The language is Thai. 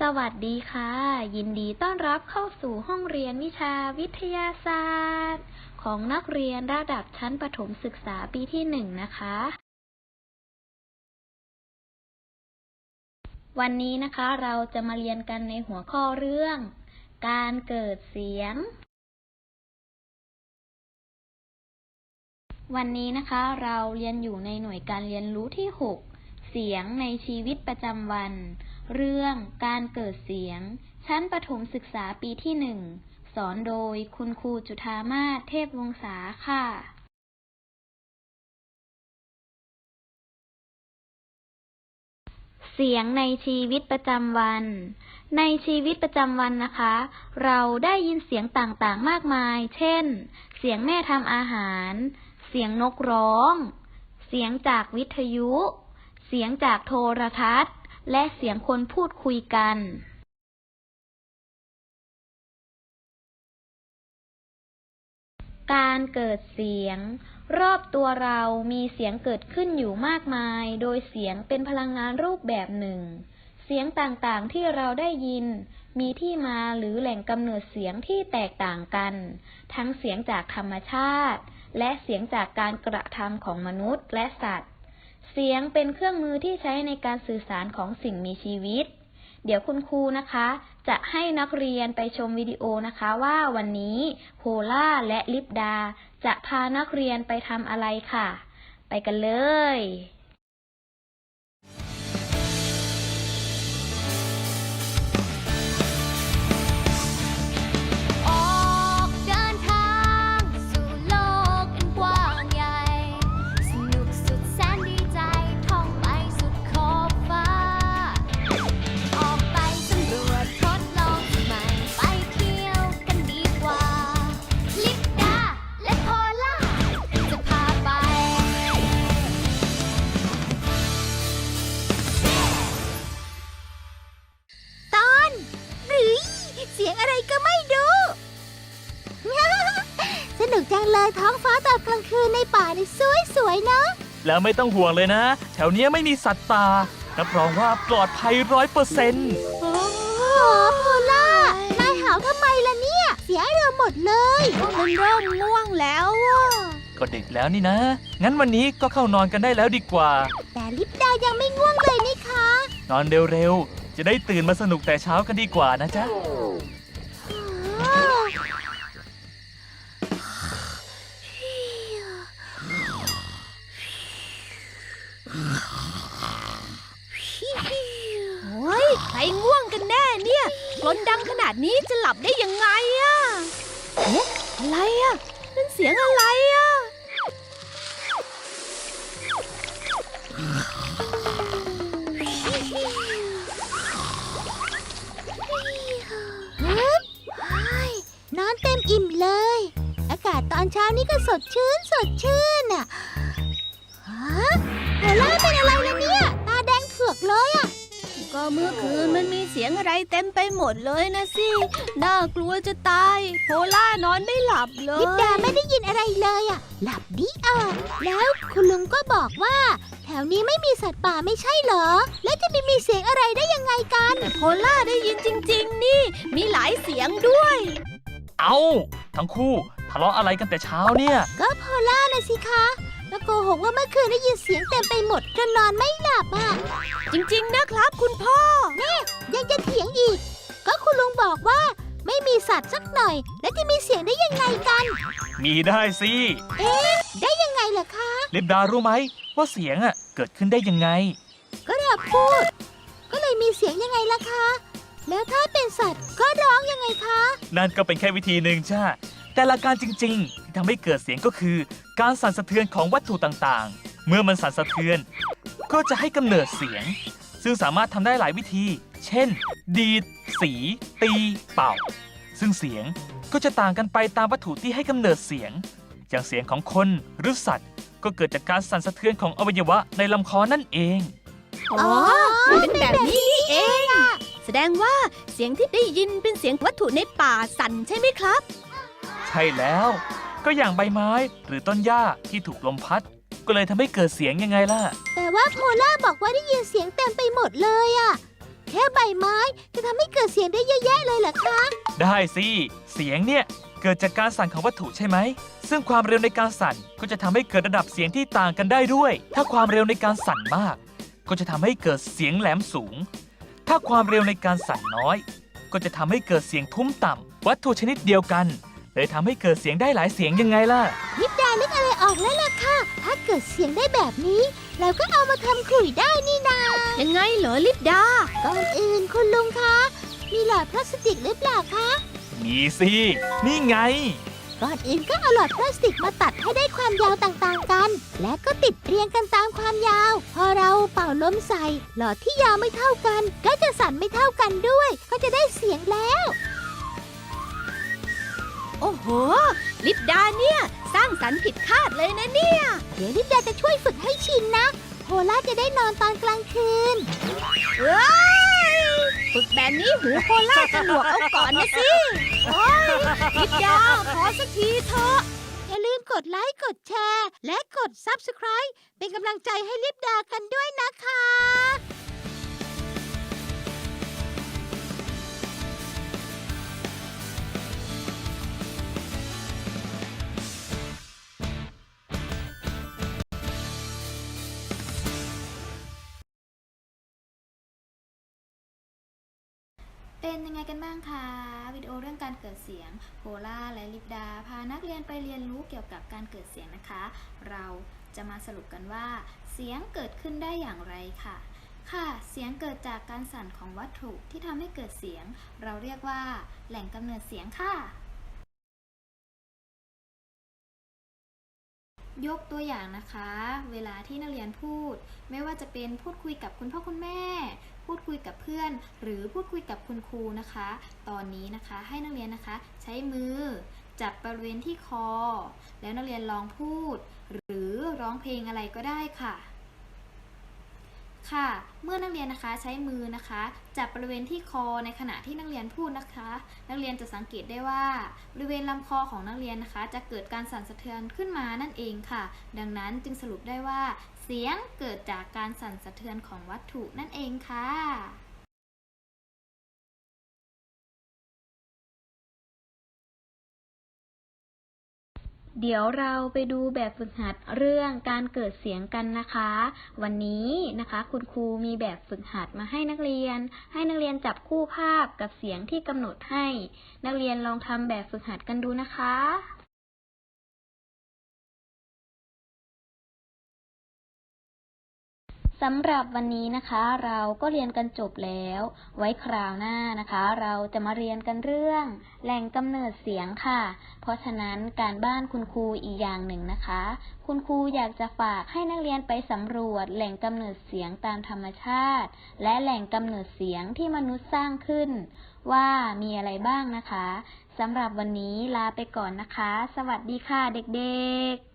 สวัสดีค่ะ ยินดีต้อนรับเข้าสู่ห้องเรียนวิชาวิทยาศาสตร์ ของนักเรียนระดับชั้นประถมศึกษาปีที่หนึ่งนะคะ วันนี้นะคะเราจะมาเรียนกันในหัวข้อเรื่อง การเกิดเสียง วันนี้นะคะเราเรียนอยู่ในหน่วยการเรียนรู้ที่ 6 เสียงในชีวิตประจำวัน เรื่องการเกิดเสียง ชั้นประถมศึกษาปีที่หนึ่ง สอนโดยคุณครูจุธามาศเทพวงศาค่ะ เสียงในชีวิตประจำวัน ในชีวิตประจำวันนะคะ เราได้ยินเสียงต่างๆมากมาย เช่น เสียงแม่ทำอาหาร เสียงนกร้อง เสียงจากวิทยุ เสียงจากโทรทัศน์ และเสียงคนพูดคุยกันการเกิดเสียง รอบตัวเรามีเสียงเกิดขึ้นอยู่มากมาย โดยเสียงเป็นพลังงานรูปแบบหนึ่ง เสียงต่างๆที่เราได้ยิน มีที่มาหรือแหล่งกำเนิดเสียงที่แตกต่างกัน ทั้งเสียงจากธรรมชาติ และเสียงจากการกระทำของมนุษย์และสัตว์ เสียงเป็นเครื่องมือที่ใช้ในการสื่อสารของสิ่งมีชีวิต เดี๋ยวคุณครูนะคะ จะให้นักเรียนไปชมวิดีโอนะคะว่าวันนี้โพล่าและลิปดา จะพานักเรียนไปทำอะไรค่ะ ไปกันเลย นุกจังเลยท้องฟ้าตอนกลางคืนในป่านี่สวยๆเนาะแล้วไม่ต้องห่วงเลยนะ แถวเนี้ยไม่มีสัตว์ป่ารับรองว่าปลอดภัยร้อยเปอร์เซ็นต์โอ้โพล่านายหาวทำไมล่ะเนี่ย เสียเรือหมดเลยมันเริ่มง่วงแล้วอะก็ดึกแล้วนี่นะ งั้นวันนี้ก็เข้านอนกันได้แล้วดีกว่า แต่ลิปดายังไม่ง่วงเลยนี่คะ นอนเร็วๆ จะได้ตื่นมาสนุกแต่เช้ากันดีกว่านะจ๊ะ โอ้ยใครง่วงกันแน่เนี่ยกลนดังขนาดนี้จะหลับได้ยังไงอะเอ๊ะอะไรอะนั่นเสียงอะไรอะฮึบเฮ้ยนอนเต็มอิ่มเลย อากาศตอนเช้านี้ก็สดชื่นสดชื่นอะฮะ โพล่าเป็นอะไรล่ะเนี่ย ตาแดงเผือกเลยอะก็เมื่อคืนมันมีเสียงอะไรเต็มไปหมดเลยนะสิ น่ากลัวจะตาย โพล่านอนไม่หลับเลยลิปดาไม่ได้ยินอะไรเลยอะหลับดีอะแล้วคุณลุงก็บอกว่า แถวนี้ไม่มีสัตว์ป่าไม่ใช่เหรอ แล้วจะมีมีเสียงอะไรได้ยังไงกัน แต่โพล่าได้ยินจริง ๆ นี่ มีหลายเสียงด้วย เอาทั้งคู่ทะเลาะอะไรกันแต่เช้าเนี่ย ก็โพล่านะสิคะ แล้วโกหกว่าเมื่อคืนได้ยินเสียงเต็มไปหมดจนนอนไม่หลับอะ จริงๆนะครับคุณพ่อยังจะเถียงอีก ก็คุณลุงบอกว่าไม่มีสัตว์สักหน่อย แล้วจะมีเสียงได้ยังไงกัน มีได้สิได้ยังไงล่ะคะ ลิปดารู้ไหมว่าเสียงอะเกิดขึ้นได้ยังไง ก็เราพูด ก็เลยมีเสียงยังไงล่ะคะ แล้วถ้าเป็นสัตว์ก็ร้องยังไงคะ นั่นก็เป็นแค่วิธีหนึ่งจ้า แต่หละการจริง ๆ ที่ทำให้เกิดเสียงก็คือ การสั่นสะเทือนของวัตถุต่างๆ เมื่อมันสั่นสะเทือน ก็จะให้กำเนิดเสียง ซึ่งสามารถทำได้หลายวิธี เช่น ดีด สี ตี เป่า ซึ่งเสียงก็จะต่างกันไปตามวัตถุที่ให้กำเนิดเสียง อย่างเสียงของคนหรือสัตว์ ก็เกิดจากการสั่นสะเทือนของอวัยวะในลำคอนั่นเอง อ๋อ เป็นแบบนี้นี่เอง แสดงว่าเสียงที่ได้ยินเป็นเสียงวัตถุในป่าสั่นใช่ไหมครับ ช่แล้ว ก็อย่างใบไม้หรือต้นหญ้าที่ถูกลมพัด ก็เลยทำให้เกิดเสียงยังไงล่ะ แต่ว่าโพล่าบอกว่าได้ยินเสียงเต็มไปหมดเลยอะแแค่ใบไม้จะทำให้เกิดเสียงได้เยอะแยะเลยเหรอคะ ได้สิ เสียงเนี่ย เกิดจากการสั่นของวัตถุใช่ไหม ซึ่งความเร็วในการสั่นก็จะทำให้เกิดระดับเสียงที่ต่างกันได้ด้วย ถ้าความเร็วในการสั่นมาก ก็จะทำให้เกิดเสียงแหลมสูง ถ้าความเร็วในการสั่นน้อย ก็จะทำให้เกิดเสียงทุ้มต่ำวัตถุชนิดเดียวกัน เลยทำให้เกิดเสียงได้หลายเสียงยังไงล่ะลิปดานึกอะไรออกแล้วล่ะค่ะ ถ้าเกิดเสียงได้แบบนี้ เราก็เอามาทำขลุ่ยได้นี่นา ยังไงเหรอลิปดา ก่อนอื่นคุณลุงคะ มีหลอดพลาสติกหรือเปล่าคะ มีสิ นี่ไง ก่อนอื่นก็เอาหลอดพลาสติกมาตัดให้ได้ความยาวต่างๆกัน และก็ติดเรียงกันตามความยาว พอเราเป่าลมใส่ หลอดที่ยาวไม่เท่ากัน ก็จะสั่นไม่เท่ากันด้วย ก็จะได้เสียงแล้วโอ้โห ลิปดาเนี่ย สร้างสรรค์ผิดคาดเลยนะเนี่ย เดี๋ยวลิปดาจะช่วยฝึกให้ชินนะ โพล่าจะได้นอนตอนกลางคืนว้ยฝึกแบบนี้หูโคล่าจะหลวกเอาก่อนนะสิ โอ้ยลิปดาขอสักทีเถอะ อย่าลืมกดไลค์ กดแชร์ และกด Subscribe เป็นกำลังใจให้ลิปดากันด้วยนะคะ เป็นยังไงกันบ้างคะ วิดีโอเรื่องการเกิดเสียงโพล่าและลิปดา พานักเรียนไปเรียนรู้เกี่ยวกับการเกิดเสียงนะคะ เราจะมาสรุปกันว่า เสียงเกิดขึ้นได้อย่างไรค่ะ ค่ะ เสียงเกิดจากการสั่นของวัตถุที่ทำให้เกิดเสียง เราเรียกว่า แหล่งกำเนิดเสียงค่ะ ยกตัวอย่างนะคะ เวลาที่นักเรียนพูด ไม่ว่าจะเป็นพูดคุยกับคุณพ่อคุณแม่ พูดคุยกับเพื่อน หรือพูดคุยกับคุณครูนะคะ ตอนนี้นะคะให้นักเรียนนะคะ ใช้มือจับบริเวณที่คอ แล้วนักเรียนลองพูด หรือร้องเพลงอะไรก็ได้ค่ะ ค่ะ เมื่อนักเรียนนะคะใช้มือนะคะ จับบริเวณที่คอในขณะที่นักเรียนพูดนะคะ นักเรียนจะสังเกตได้ว่า บริเวณลำคอของนักเรียนนะคะ จะเกิดการสั่นสะเทือนขึ้นมานั่นเองค่ะ ดังนั้นจึงสรุปได้ว่า เสียงเกิดจากการสั่นสะเทือนของวัตถุนั่นเองค่ะ เดี๋ยวเราไปดูแบบฝึกหัดเรื่องการเกิดเสียงกันนะคะ วันนี้นะคะคุณครูมีแบบฝึกหัดมาให้นักเรียน ให้นักเรียนจับคู่ภาพกับเสียงที่กำหนดให้ นักเรียนลองทำแบบฝึกหัดกันดูนะคะ สำหรับวันนี้นะคะ เราก็เรียนกันจบแล้ว ไว้คราวหน้านะคะ เราจะมาเรียนกันเรื่อง แหล่งกำเนิดเสียงค่ะ เพราะฉะนั้นการบ้านคุณครูอีกอย่างหนึ่งนะคะ คุณครูอยากจะฝากให้นักเรียนไปสำรวจ แหล่งกำเนิดเสียงตามธรรมชาติ และแหล่งกำเนิดเสียงที่มนุษย์สร้างขึ้น ว่ามีอะไรบ้างนะคะสำหรับวันนี้ลาไปก่อนนะคะ สวัสดีค่ะเด็กๆ